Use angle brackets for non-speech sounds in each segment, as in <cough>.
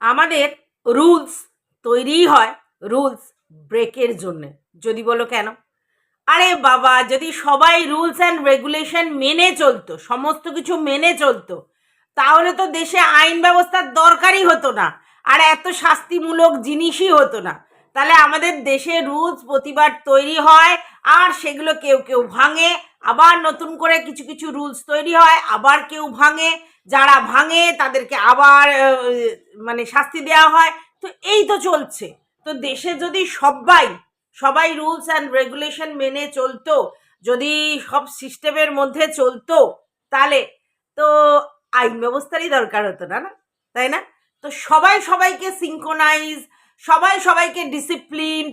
আমাদের রুলস তৈরিই হয় রুলস ব্রেকের জন্য। যদি বলো কেন? আরে বাবা, যদি সবাই রুলস অ্যান্ড রেগুলেশন মেনে চলতো, সমস্ত কিছু মেনে চলতো, তাহলে তো দেশে আইন ব্যবস্থার দরকারই হতো না, আর এত শাস্তিমূলক জিনিসই হতো না। তাহলে আমাদের দেশে রুলস প্রতিবার তৈরি হয়, আর সেগুলো কেউ কেউ ভাঙে। আবার নতুন করে কিছু কিছু রুলস তৈরি হয়, আবার কেউ ভাঙে। যারা ভাঙে, তাদেরকে আবার মানে শাস্তি দেওয়া হয়। তো এই তো চলছে। তো দেশে যদি সবাই সবাই রুলস অ্যান্ড রেগুলেশন মেনে চলতো, যদি সব সিস্টেমের মধ্যে চলতো, তাহলে তো আইন ব্যবস্থারই দরকার হতো না না? তাই না? তো সবাই সবাইকে সিঙ্কোনাইজ সবাই সবাইকে ডিসিপ্লিনড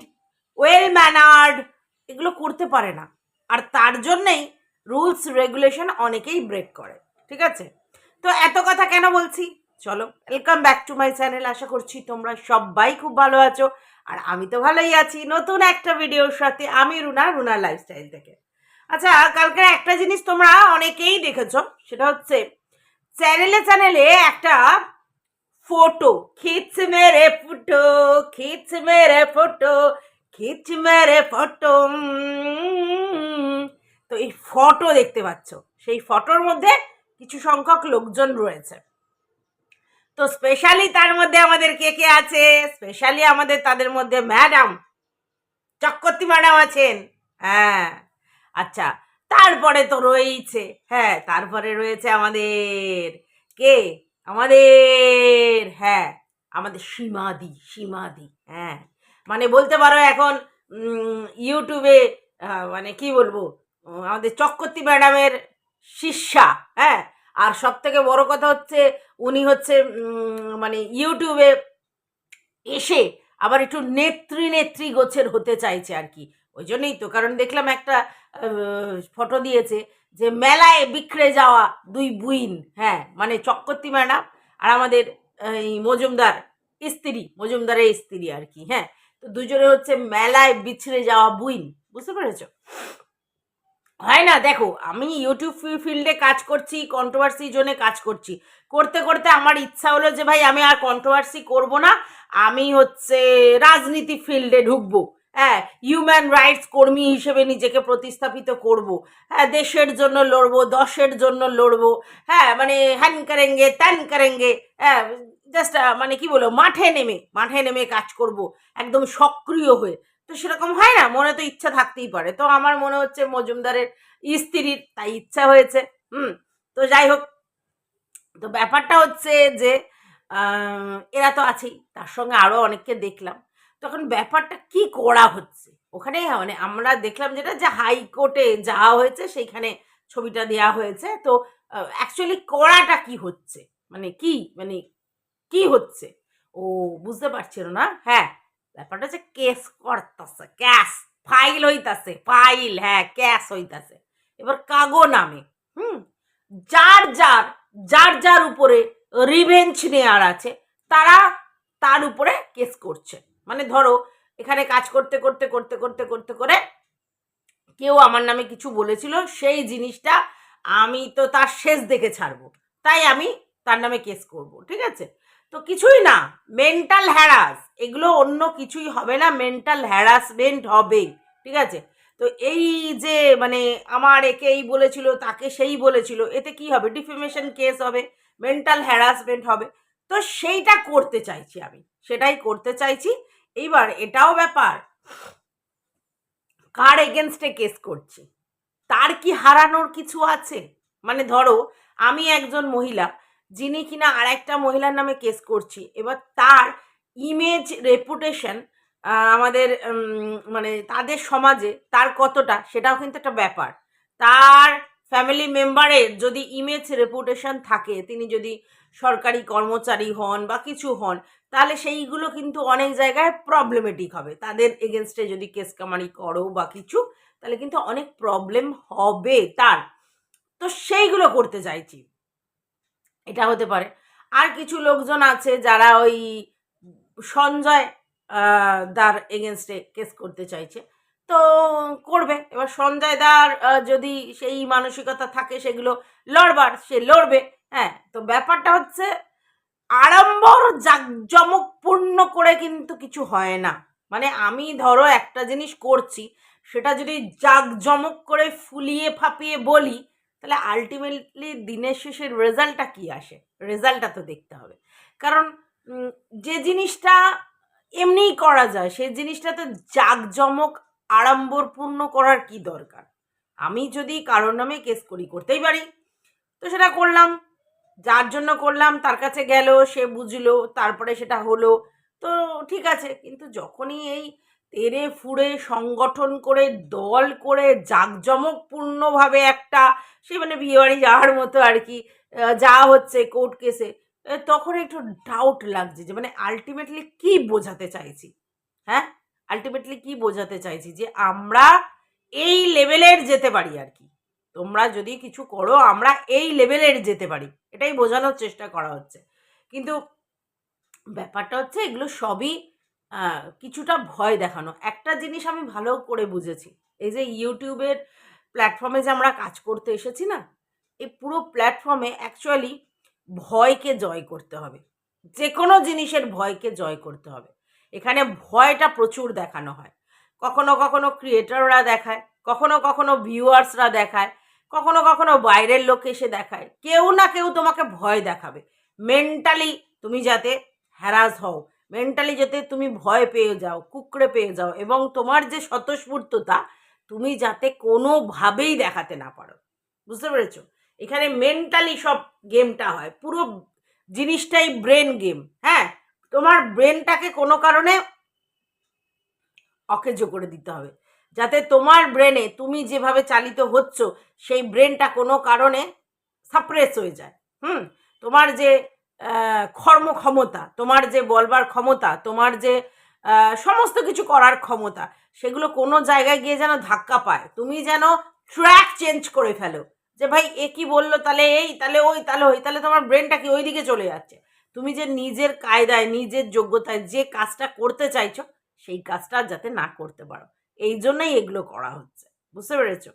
ওয়েল ম্যানার্ড এগুলো করতে পারে না। আর তার জন্যেই রুলস রেগুলেশন অনেকেই ব্রেক করে, ঠিক আছে? তো এত কথা কেন বলছি? চলো welcome back to my channel আশা করছি তোমরা সবাই খুব ভালো আছো। আর আমি তো ভালোই আছি, নতুন একটা ভিডিওর সাথে আমি রুনা রুনা লাইফস্টাইল থেকে। আচ্ছা কালকে একটা জিনিস তোমরা অনেকেই দেখেছ, সেটা হচ্ছে চ্যানেলে চ্যানেলে একটা ফটো খিচ মেরে ফটো খিচ মেরে ফটো খিচ মেরে ফটো তো এই ফটো দেখতে পাচ্ছ। সেই ফটোর মধ্যে কিছু সংখ্যক লোকজন রয়েছে। তো স্পেশালি তার মধ্যে আমাদের কে কে আছে? স্পেশালি আমাদের তাদের মধ্যে ম্যাডাম চক্রবর্তী ম্যাডাম আছেন। হ্যাঁ। আচ্ছা তারপরে তো রয়েছে হ্যাঁ তারপরে রয়েছে আমাদের কে? আমাদের হ্যাঁ আমাদের সীমাদি সীমাদি হ্যাঁ। মানে বলতে পারো এখন ইউটিউবে মানে কি বলব আমাদের চক্রবর্তী ম্যাডামের শিষ্যা হ্যাঁ। আর সব থেকে বড় কথা হচ্ছে, উনি হচ্ছে মানে ইউটিউবে এসে আবার একটু নেত্রী নেত্রী গোছের হতে চাইছে আর কি। ওই জন্যই তো, কারণ দেখলাম একটা ফটো দিয়েছে যে মেলায় বিখড়ে যাওয়া দুই বুইন হ্যাঁ মানে চক্রবর্তী ম্যাডাম আর আমাদের, এই মজুমদার স্ত্রী, মজুমদারের স্ত্রী আর কি হ্যাঁ তো দুজনে হচ্ছে মেলায় বিছড়ে যাওয়া বুইন, বুঝতে পেরেছ? হয় না, দেখো, আমি ইউটিউব ফিল্ডে কাজ করছি কন্ট্রোভার্সি জোনে কাজ করছি। করতে করতে আমার ইচ্ছা হলো যে ভাই আমি আর কন্ট্রোভার্সি করব না, আমি হচ্ছে রাজনীতি ফিল্ডে ঢুকবো। হ্যাঁ হিউম্যান রাইটস কর্মী হিসেবে নিজেকে প্রতিস্থাপিত করব। হ্যাঁ দেশের জন্য লড়বো, দশের জন্য লড়বো। হ্যাঁ মানে হ্যান কারেঙ্গে ত্যান কারেঙ্গে হ্যাঁ জাস্ট মানে কি বলব, মাঠে নেমে মাঠে নেমে কাজ করব, একদম সক্রিয় হয়ে। তো সেরকম হয় না, মনে তো ইচ্ছা থাকতেই পারে। তো আমার মনে হচ্ছে মজুমদারের স্ত্রীর তাই ইচ্ছা হয়েছে, হুম। তো যাই হোক, তো ব্যাপারটা হচ্ছে যে এরা তো আছেই, তার সঙ্গে আরও অনেককে দেখলাম। তখন ব্যাপারটা কি করা হচ্ছে? ওখানে মানে আমরা দেখলাম যেটা যে হাইকোর্টে যাওয়া হয়েছে, সেইখানে ছবিটা দেওয়া হয়েছে। তো অ্যাকচুয়ালি করাটা কি হচ্ছে? মানে কি? মানে কি হচ্ছে? ও বুঝতে পারছিল না। হ্যাঁ ব্যাপারটা হচ্ছে কেস করতেছে ক্যাশ ফাইল হইতাছে ফাইল হ্যাঁ ক্যাশ হইতাছে। এবার কাগো নামে, হুম? যার যার যার যার উপরে রিভেঞ্জ নেওয়ার আছে, তারা তার উপরে কেস করছে। মানে ধরো, এখানে কাজ করতে করতে করতে করতে করতে করে কেউ আমার নামে কিছু বলেছিল, সেই জিনিসটা আমি তো তার শেষ দেখে ছাড়বো। তাই আমি তার নামে কেস করব, ঠিক আছে? তো কিছুই না মেন্টাল হ্যারাস এগুলো অন্য কিছুই হবে না মেন্টাল হ্যারাসমেন্ট হবে, ঠিক আছে? তো এই যে মানে আমার একে এই বলেছিল, তাকে সেই বলেছিল, এতে কি হবে? ডিফেমেশন কেস হবে মেন্টাল হ্যারাসমেন্ট হবে। তো সেইটা করতে চাইছি আমি, সেটাই করতে চাইছি। এইবার এটাও ব্যাপার। কার এগেনস্টে কেস করছি? তার কি হারানোর কিছু আছে? মানে ধরো, আমি একজন মহিলা, যিনি কিনা আর একটা মহিলার নামে কেস করছি, এবার তার ইমেজ রেপুটেশন আমাদের মানে তাদের সমাজে তার কতটা, সেটাও কিন্তু একটা ব্যাপার। তার ফ্যামিলি মেম্বারের যদি ইমেজ রেপুটেশন থাকে, তিনি যদি সরকারি কর্মচারী হন বা কিছু হন, তাহলে সেইগুলো কিন্তু অনেক জায়গায় প্রবলেমেটিক হবে। তাদের এগেনস্টে যদি কেস কামারি করো বা কিছু, তাহলে কিন্তু অনেক প্রবলেম হবে তার। তো সেইগুলো করতে চাইছি। এটা হতে পারে। আর কিছু লোকজন আছে যারা ওই সঞ্জয় দার এগেনস্টে কেস করতে চাইছে। তো করবে। এবার সঞ্জয় দার যদি সেই মানসিকতা থাকে, সেগুলো লড়বার, সে লড়বে। হ্যাঁ তো ব্যাপারটা হচ্ছে, আড়ম্বর জাঁকজমকপূর্ণ করে কিন্তু কিছু হয় না। মানে আমি ধরো একটা জিনিস করছি, সেটা যদি জাঁকজমক করে ফুলিয়ে ফাঁপিয়ে বলি, তাহলে আলটিমেটলি দিনের শেষের রেজাল্টটা কি আসে? রেজাল্টটা তো দেখতে হবে। কারণ যে জিনিসটা এমনিই করা যায় সেই জিনিসটা তো জাঁকজমক আড়ম্বরপূর্ণ করার কি দরকার? আমি যদি কারোর নামে কেস করি, করতেই পারি। তো সেটা করলাম। যার জন্য করলাম, তার কাছে গেল, সে বুঝলো, তারপরে সেটা হলো। তো ঠিক আছে, কিন্তু যখনই এই তেরে ফুড়ে সংগঠন করে, দল করে, জাঁকজমকপূর্ণভাবে একটা সে মানে বিয়েবাড়ি যাওয়ার মতো আর কি যা হচ্ছে কোর্ট কেসে তখন একটু ডাউট লাগছে যে মানে আলটিমেটলি কি বোঝাতে চাইছি? হ্যাঁ? আলটিমেটলি কি বোঝাতে চাইছি যে আমরা এই লেভেলের যেতে পারি আর কি। তোমরা যদি কিছু করো, আমরা এই লেভেলের যেতে পারি। এটাই বোঝানোর চেষ্টা করা হচ্ছে। কিন্তু ব্যাপারটা হচ্ছে এগুলো সবই কিছুটা ভয় দেখানো। একটা জিনিস আমি ভালো করে বুঝেছি, এই যে ইউটিউবের প্ল্যাটফর্মে যে আমরা কাজ করতে এসেছি না, এই পুরো প্ল্যাটফর্মে অ্যাকচুয়ালি ভয়কে জয় করতে হবে। যে কোনো জিনিসের ভয়কে জয় করতে হবে। এখানে ভয়টা প্রচুর দেখানো হয়। কখনো কখনো ক্রিয়েটাররা দেখায়, কখনো কখনো ভিউয়ার্সরা দেখায়, কখনো কখনো বাইরের লোক এসে দেখায়। কেউ না কেউ তোমাকে ভয় দেখাবে। মেন্টালি তুমি যাতে হ্যারাস হও মেন্টালি যাতে তুমি ভয় পেয়ে যাও, কুকড়ে পেয়ে যাও এবং তোমার যে স্বতঃস্ফূর্ততা, তুমি যাতে কোনোভাবেই দেখাতে না পারো। বুঝতে পেরেছ? এখানে মেন্টালি সব গেমটা হয়। পুরো জিনিসটাই ব্রেন গেম হ্যাঁ? তোমার ব্রেনটাকে কোনো কারণে অকেজো করে দিতে হবে। যাতে তোমার ব্রেনে তুমি যেভাবে চালিত হচ্ছ, সেই ব্রেনটা কোনো কারণে সাপ্রেস হয়ে যায়। হুম? তোমার যে কর্মক্ষমতা, তোমার যে বলবার ক্ষমতা, তোমার যে সমস্ত কিছু করার ক্ষমতা, সেগুলো কোনো জায়গায় গিয়ে যেন ধাক্কা পায়। তুমি যেন ট্র্যাক চেঞ্জ করে ফেলো। যে ভাই, এ কি বলল? তাহলে এই, তাহলে ওই তাহলে ওই, তাহলে তোমার ব্রেনটা কি ওই দিকে চলে যাচ্ছে? তুমি যে নিজের কায়দায়, নিজের যোগ্যতায় যে কাজটা করতে চাইছো, সেই কাজটা যাতে না করতে পারো। এই জন্যই এগুলো করা হচ্ছে। বুঝতে পেরেছ?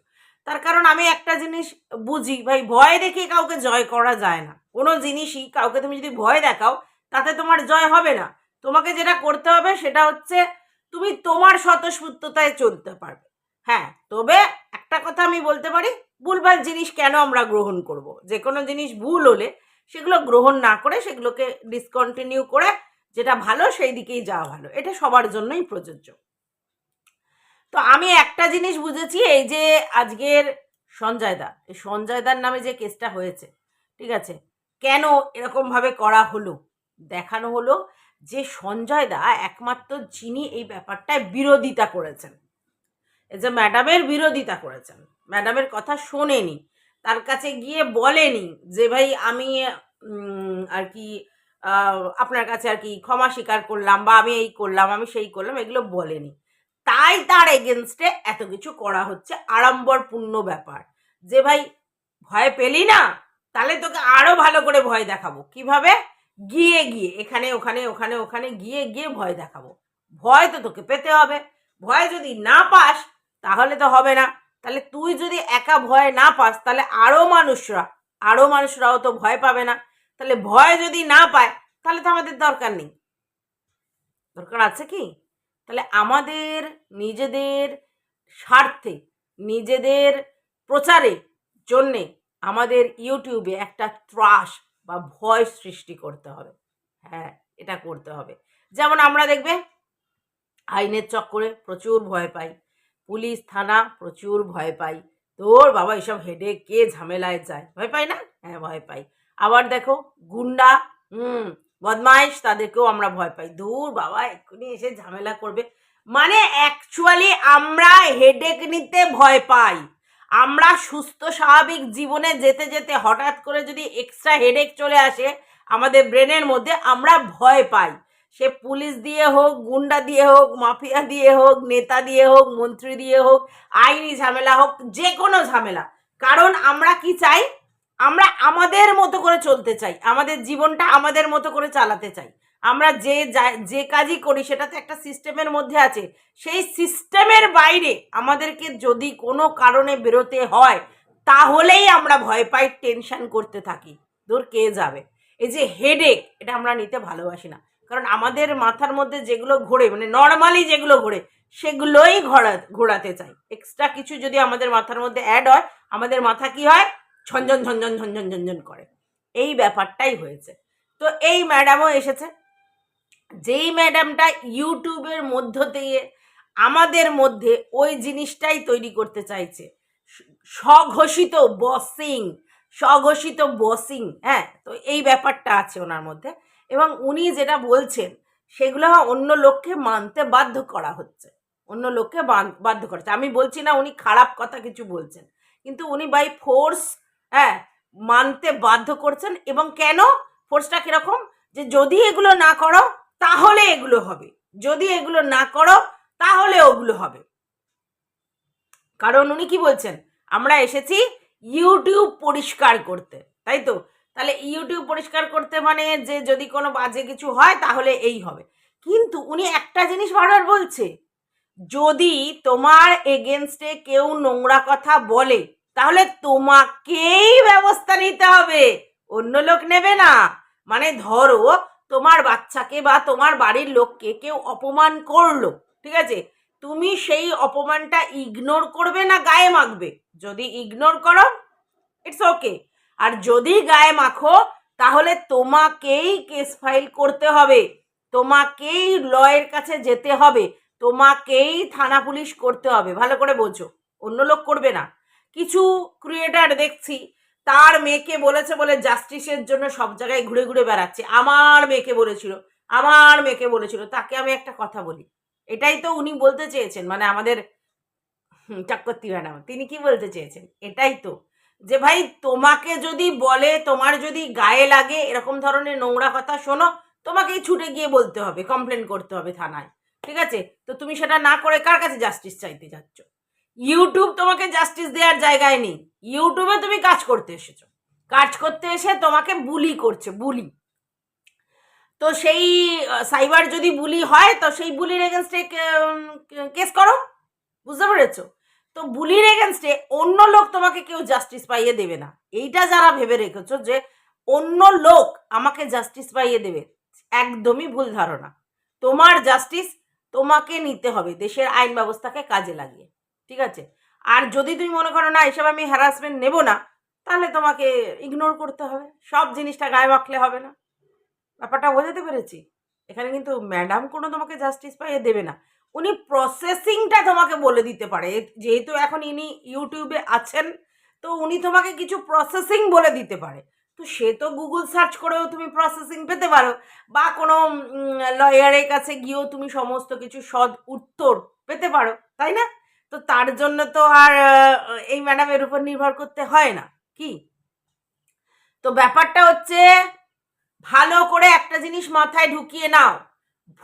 তার কারণ আমি একটা জিনিস বুঝি, ভাই, ভয় দেখে কাউকে জয় করা যায় না। কোনো জিনিসই কাউকে তুমি যদি ভয় দেখাও, তাতে তোমার জয় হবে না। তোমাকে যেটা করতে হবে সেটা হচ্ছে তুমি তোমার স্বতঃস্ফূর্ততায় চলতে পারবে। হ্যাঁ তবে একটা কথা আমি বলতে পারি, ভুলভাল জিনিস কেন আমরা গ্রহণ করব? যে কোনো জিনিস ভুল হলে সেগুলো গ্রহণ না করে সেগুলোকে ডিসকন্টিনিউ করে যেটা ভালো সেই দিকেই যাওয়া ভালো। এটা সবার জন্যই প্রযোজ্য। তো আমি একটা জিনিস বুঝেছি, এই যে আজকের সঞ্জয় দা, এই সঞ্জয় দার নামে যে কেসটা হয়েছে, ঠিক আছে? কেন এরকমভাবে করা হলো, দেখানো হলো যে সঞ্জয় দা একমাত্র যিনি এই ব্যাপারটায় বিরোধিতা করেছেন। এই যে ম্যাডামের বিরোধিতা করেছেন। ম্যাডামের কথা শোনেনি। তার কাছে গিয়ে বলেনি যে, ভাই, আমি আর কি আপনার কাছে আর কি ক্ষমা স্বীকার করলাম বা আমি এই করলাম, আমি সেই করলাম, এগুলো বলেনি। তাই তার এগেনস্টে এত কিছু করা হচ্ছে আড়ম্বরপূর্ণ ব্যাপার। যে, ভাই, ভয় পেলি না? তাহলে তোকে আরও ভালো করে ভয় দেখাবো। কীভাবে? গিয়ে গিয়ে, এখানে, ওখানে ওখানে ওখানে গিয়ে গিয়ে ভয় দেখাবো। ভয় তো তোকে পেতে হবে। ভয় যদি না পাস, তাহলে তো হবে না। তাহলে তুই যদি একা ভয় না পাস, তাহলে আরও মানুষরা আরও মানুষরাও তো ভয় পাবে না। তাহলে ভয় যদি না পায়, তাহলে তো আমাদের দরকার নেই। দরকার আছে কি? তাহলে আমাদের নিজেদের স্বার্থে, নিজেদের প্রচারে জন্যে আমাদের ইউটিউবে একটা ত্রাস বা ভয় সৃষ্টি করতে হবে। হ্যাঁ এটা করতে হবে। যেমন আমরা দেখবে, আইনের চক্করে প্রচুর ভয় পাই। পুলিশ, থানা প্রচুর ভয় পাই তোর বাবা এসব হেডে কে ঝামেলায় যায়। ভয় পাই না? হ্যাঁ ভয় পাই আবার দেখো, গুন্ডা, হুম, বদমাইশ, তাদেরকেও আমরা ভয় পাই। দূর বাবা, এক্ষুনি এসে ঝামেলা করবে। মানে অ্যাকচুয়ালি আমরা হেডেক নিতে ভয় পাই। আমরা সুস্থ, স্বাভাবিক জীবনে যেতে যেতে হঠাৎ করে যদি এক্সট্রা হেডেক চলে আসে আমাদের ব্রেনের মধ্যে, আমরা ভয় পাই। সে পুলিশ দিয়ে হোক, গুন্ডা দিয়ে হোক, মাফিয়া দিয়ে হোক, নেতা দিয়ে হোক, মন্ত্রী দিয়ে হোক, আইনি ঝামেলা হোক, যে কোনো ঝামেলা। কারণ আমরা কি চাই? আমরা আমাদের মতো করে চলতে চাই। আমাদের জীবনটা আমাদের মতো করে চালাতে চাই। আমরা যে যা- কাজই করি সেটা তো একটা সিস্টেমের মধ্যে আছে। সেই সিস্টেমের বাইরে আমাদেরকে যদি কোনো কারণে বেরোতে হয়, তাহলেই আমরা ভয় পাই, টেনশন করতে থাকি। দূর কে যাবে? এই যে হেডেক এটা আমরা নিতে ভালোবাসি না। কারণ আমাদের মাথার মধ্যে যেগুলো ঘোরে মানে নর্মালি যেগুলো ঘোরে, সেগুলোই ঘোরা, ঘোরাতে চাই। এক্সট্রা কিছু যদি আমাদের মাথার মধ্যে অ্যাড হয়, আমাদের মাথা কি হয়? ঝনঝন ঝনঝন ঝনঝন ঝনঝন করে। এই ব্যাপারটাই হয়েছে। তো এই ম্যাডামও এসেছে। যেই ম্যাডামটা ইউটিউবের মধ্য দিয়ে আমাদের মধ্যে ওই জিনিসটাই তৈরি করতে চাইছে। স্বঘোষিত বসিং স্বঘোষিত বসিং হ্যাঁ? তো এই ব্যাপারটা আছে ওনার মধ্যে। এবং উনি যেটা বলছেন, সেগুলো অন্য লোককে মানতে বাধ্য করা হচ্ছে। অন্য লোককে বাধ্য করা হচ্ছে। আমি বলছি না উনি খারাপ কথা কিছু বলছেন, কিন্তু উনি বাই ফোর্স হ্যাঁ মানতে বাধ্য করছেন এবং কেন? ফোর্সটা কীরকম? যে যদি এগুলো না করো, তাহলে এগুলো হবে। যদি এগুলো না করো, তাহলে ওগুলো হবে। কারণ উনি কি বলছেন? আমরা এসেছি ইউটিউব পরিষ্কার করতে, তাই তো? তাহলে ইউটিউব পরিষ্কার করতে মানে যে যদি কোনো বাজে কিছু হয়, তাহলে এই হবে। কিন্তু উনি একটা জিনিস বারবার বলছে, যদি তোমার এগেনস্টে কেউ নোংরা কথা বলে, তাহলে তোমাকেই ব্যবস্থা নিতে হবে। অন্য লোক নেবে না। মানে ধরো, তোমার বাচ্চাকে বা তোমার বাড়ির লোককে কেউ অপমান করল, ঠিক আছে? তুমি সেই অপমানটা ইগনোর করবে না, গায়ে মাখবে? যদি ইগনোর করো ইটস ওকে আর যদি গায়ে মাখো, তাহলে তোমাকেই কেস ফাইল করতে হবে। তোমাকেই লয়ের কাছে যেতে হবে। তোমাকেই থানা পুলিশ করতে হবে। ভালো করে বোঝো। অন্য লোক করবে না। কিছু ক্রিয়েটার দেখছি, তার মেয়েকে বলেছে বলে জাস্টিসের জন্য সব জায়গায় ঘুরে ঘুরে বেড়াচ্ছে। আমার মেয়েকে বলেছিল, আমার মেয়েকে বলেছিল। তাকে আমি একটা কথা বলি। এটাই তো উনি বলতে চেয়েছেন। মানে আমাদের চক্রবর্তী ম্যাডাম, তিনি কি বলতে চেয়েছেন? এটাই তো। যে ভাই তোমাকে যদি বলে তোমার যদি গায়ে লাগে এরকম ধরনের নোংরা কথা, শোনো, তোমাকেই ছুটে গিয়ে বলতে হবে কমপ্লেন করতে হবে থানায়, ঠিক আছে? তো তুমি সেটা না করে কার কাছে জাস্টিস চাইতে যাচ্ছ? ইউটিউব তোমাকে জাস্টিস দেওয়ার জায়গায় নেই। ইউটিউবে তুমি কাজ করতে এসেছ। কাজ করতে এসে তোমাকে বুলি করছে, বুলি। তো সেই সাইবার যদি বুলি হয়, তো সেই বুলির এগেনস্টে কেস করো? বুঝতে পেরেছ? তো বুলির এগেনস্টে অন্য লোক তোমাকে কেউ জাস্টিস পাইয়ে দেবে না। এইটা যারা ভেবে রেখেছো যে অন্য লোক আমাকে জাস্টিস পাইয়ে দেবে, একদমই ভুল ধারণা। তোমার জাস্টিস তোমাকে নিতে হবে, দেশের আইন ব্যবস্থাকে কাজে লাগিয়ে, ঠিক আছে? আর যদি তুমি মনে করো না, এসব আমি হ্যারাসমেন্ট নেব না, তাহলে তোমাকে ইগনোর করতে হবে। সব জিনিসটা গায়ে মাখলে হবে না। ব্যাপারটা বোঝাতে পেরেছি? এখানে কিন্তু ম্যাডাম কোনো তোমাকে জাস্টিস পাইয়ে দেবে না। উনি প্রসেসিংটা তোমাকে বলে দিতে পারে। যেহেতু এখন ইনি ইউটিউবে আছেন, তো উনি তোমাকে কিছু প্রসেসিং বলে দিতে পারে। তো সে তো গুগল সার্চ করেও তুমি প্রসেসিং পেতে পারো, বা কোনো লয়ারের কাছে গিয়েও তুমি সমস্ত কিছু সদ উত্তর পেতে পারো, তাই না? তো তার জন্য তো আর এই ম্যাডামের উপর নির্ভর করতে হয় না, কি? তো ব্যাপারটা হচ্ছে, ভালো করে একটা জিনিস মাথায় ঢুকিয়ে নাও।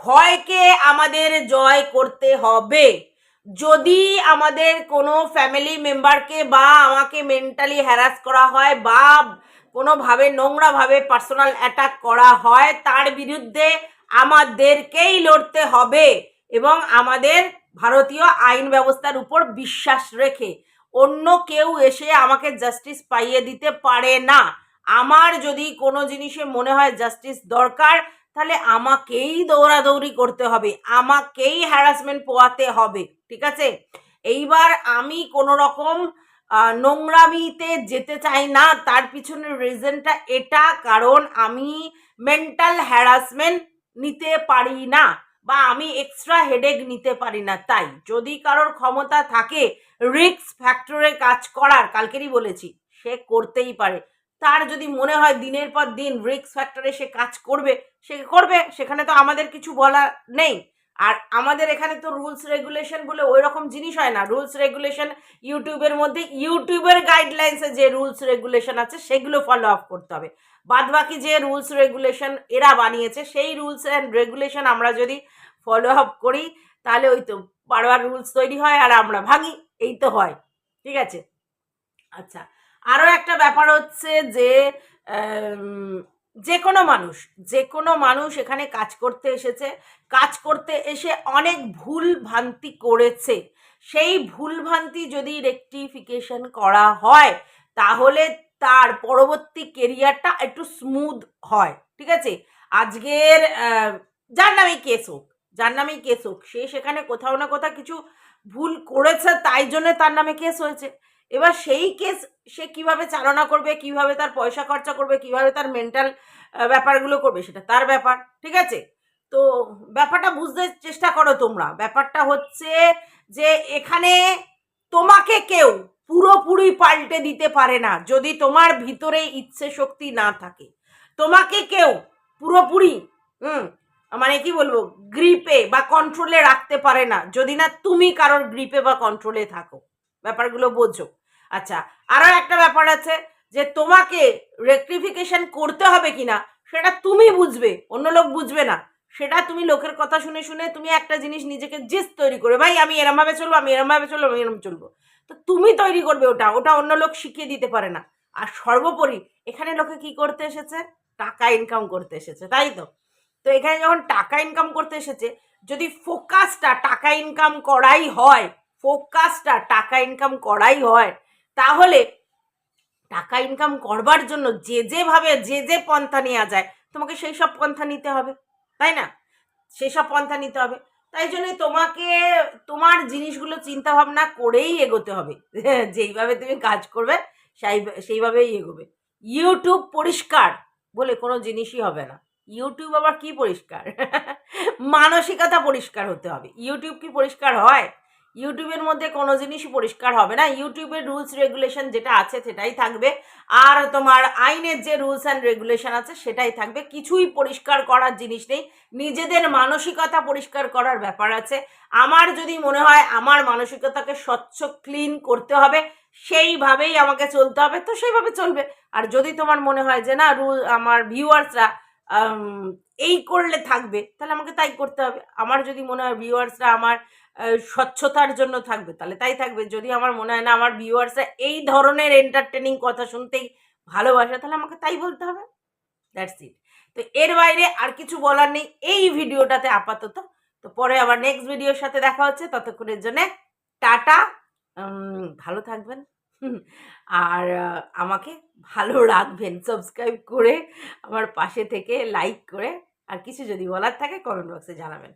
ভয়কে আমাদের জয় করতে হবে। যদি আমাদের কোনো ফ্যামিলি মেম্বারকে বা আমাকে মেন্টালি হ্যারাস করা হয় বা কোনোভাবে, নোংরাভাবে পার্সোনাল অ্যাটাক করা হয়, তার বিরুদ্ধে আমাদেরকেই লড়তে হবে এবং আমাদের ভারতীয় আইন ব্যবস্থার উপর বিশ্বাস রেখে। অন্য কেউ এসে আমাকে জাস্টিস পাইয়ে দিতে পারে না। আমার যদি কোনো জিনিসে মনে হয় জাস্টিস দরকার তাহলে আমাকেই দৌড়াদৌড়ি করতে হবে, আমাকেই হ্যারাসমেন্ট পোয়াতে হবে, ঠিক আছে? এইবার আমি কোনো রকম নোংরামিতে যেতে চাই না, তার পিছনের রিজনটা এটা, কারণ আমি মেন্টাল হ্যারাসমেন্ট নিতে পারি না বা আমি এক্সট্রা হেডেক নিতে পারি না, তাই যদি কারোর ক্ষমতা থাকে রিক্স ফ্যাক্টরে কাজ করার, কালকেরই বলেছি, সে করতেই পারে। তার যদি মনে হয় দিনের পর দিন রিক্স ফ্যাক্টরে সে কাজ করবে, সে করবে, সেখানে তো আমাদের কিছু বলা নেই। আর আমাদের এখানে তো রুলস রেগুলেশন বলে ওই রকম জিনিস হয় না। রুলস রেগুলেশন ইউটিউবের মধ্যে ইউটিউবের গাইডলাইন্সে যে রুলস রেগুলেশন আছে, সেগুলো ফলো আপ করতে হবে। বাদ বাকি যে রুলস রেগুলেশন এরা বানিয়েছে, সেই রুলস অ্যান্ড রেগুলেশন আমরা যদি ফলো আপ করি, তাহলে ওই তো বারবার রুলস তৈরি হয় আর আমরা ভাঙি এই তো হয়। ঠিক আছে? আচ্ছা আরও একটা ব্যাপার হচ্ছে যে যে কোনো মানুষ, যে কোনো মানুষ এখানে কাজ করতে এসেছে, কাজ করতে এসে অনেক ভুল ভ্রান্তি করেছে। সেই ভুল ভ্রান্তি যদি রেকটিফিকেশন করা হয়, তাহলে তার পরবর্তী কেরিয়ারটা একটু স্মুথ হয়, ঠিক আছে? আজকের যার নামেই কেস হোক, যার নামেই কেস হোক, সে সেখানে কোথাও না কোথাও কিছু ভুল করেছে, তাই জন্য তার নামে কেস হয়েছে। এবার সেই কেস সে কীভাবে চালনা করবে, কীভাবে তার পয়সা খরচা করবে, কীভাবে তার মেন্টাল ব্যাপারগুলো করবে সেটা তার ব্যাপার, ঠিক আছে? তো ব্যাপারটা বুঝতে চেষ্টা করো তোমরা। ব্যাপারটা হচ্ছে যে এখানে তোমাকে কেউ পুরোপুরি পাল্টে দিতে পারে না যদি তোমার ভিতরে ইচ্ছে শক্তি না থাকে। তোমাকে কেউ পুরোপুরি, হুম মানে কি বলব গ্রিপে বা কন্ট্রোলে রাখতে পারে না যদি না তুমি কারোর গ্রিপে বা কন্ট্রোলে থাকো। ব্যাপারগুলো বোঝো। আচ্ছা আরও একটা ব্যাপার আছে যে তোমাকে রেক্টিফিকেশন করতে হবে কিনা, সেটা তুমি বুঝবে, অন্য লোক বুঝবে না। সেটা তুমি লোকের কথা শুনে শুনে তুমি একটা জিনিস নিজেকে জিস তৈরি করে ভাই, আমি এরমভাবে চলবো, আমি এরমভাবে চলবো, আমি এরম চলবো। তো তুমি তৈরি করবে ওটা ওটা অন্য লোক শিখিয়ে দিতে পারে না। আর সর্বোপরি এখানে লোকে কি করতে এসেছে? টাকা ইনকাম করতে এসেছে, তাই তো? তো এখানে যখন টাকা ইনকাম করতে এসেছে, যদি ফোকাসটা টাকা ইনকাম করাই হয় ফোকাসটা টাকা ইনকাম করাই হয় তাহলে টাকা ইনকাম করবার জন্য যে যেভাবে, যে যে পন্থা নেওয়া যায়, তোমাকে সেই সব পন্থা নিতে হবে, তাই না? সেই সব পন্থা নিতে হবে। তাই জন্য তোমাকে, তোমার জিনিসগুলো চিন্তা ভাবনা করেই এগোতে হবে। <laughs> যেইভাবে তুমি কাজ করবে, সেই, সেইভাবেই এগোবে। ইউটিউব পরিষ্কার বলে কোনো জিনিসই হবে না। ইউটিউব আবার কি পরিষ্কার? <laughs> মানসিকতা পরিষ্কার হতে হবে। ইউটিউব কি পরিষ্কার হয়? ইউটিউবের মধ্যে কোনো জিনিসই পরিষ্কার হবে না। ইউটিউবের রুলস রেগুলেশন যেটা আছে সেটাই থাকবে। আর তোমার আইনের যে রুলস অ্যান্ড রেগুলেশন আছে সেটাই থাকবে। কিছুই পরিষ্কার করার জিনিস নেই। নিজেদের মানসিকতা পরিষ্কার করার ব্যাপার আছে। আমার যদি মনে হয় আমার মানসিকতাকে স্বচ্ছ ক্লিন করতে হবে, সেইভাবেই আমাকে চলতে হবে। তো সেইভাবে চলবে। আর যদি তোমার মনে হয় যে না রুল আমার ভিউয়ার্সরা এই করলে থাকবে, তাহলে আমাকে তাই করতে হবে। আমার যদি মনে হয় ভিউয়ার্সরা আমার স্বচ্ছতার জন্য থাকবে। তাহলে তাই থাকবে। যদি আমার মনে হয় না, আমার ভিউয়ার্সরা এই ধরনের এন্টারটেনিং কথা শুনতেই ভালোবাসে, তাহলে আমাকে তাই বলতে হবে। দ্যাটস ইট তো এর বাইরে আর কিছু বলার নেই। এই ভিডিওটাতে আপাতত। তো পরে আবার নেক্সট ভিডিওর সাথে দেখা হচ্ছে। ততক্ষণের জন্যে টাটা। ভালো থাকবেন। আর আমাকে ভালো রাখবেন। সাবস্ক্রাইব করে আমার পাশে থেকে লাইক করে। আর কিছু যদি বলার থাকে কমেন্ট বক্সে জানাবেন।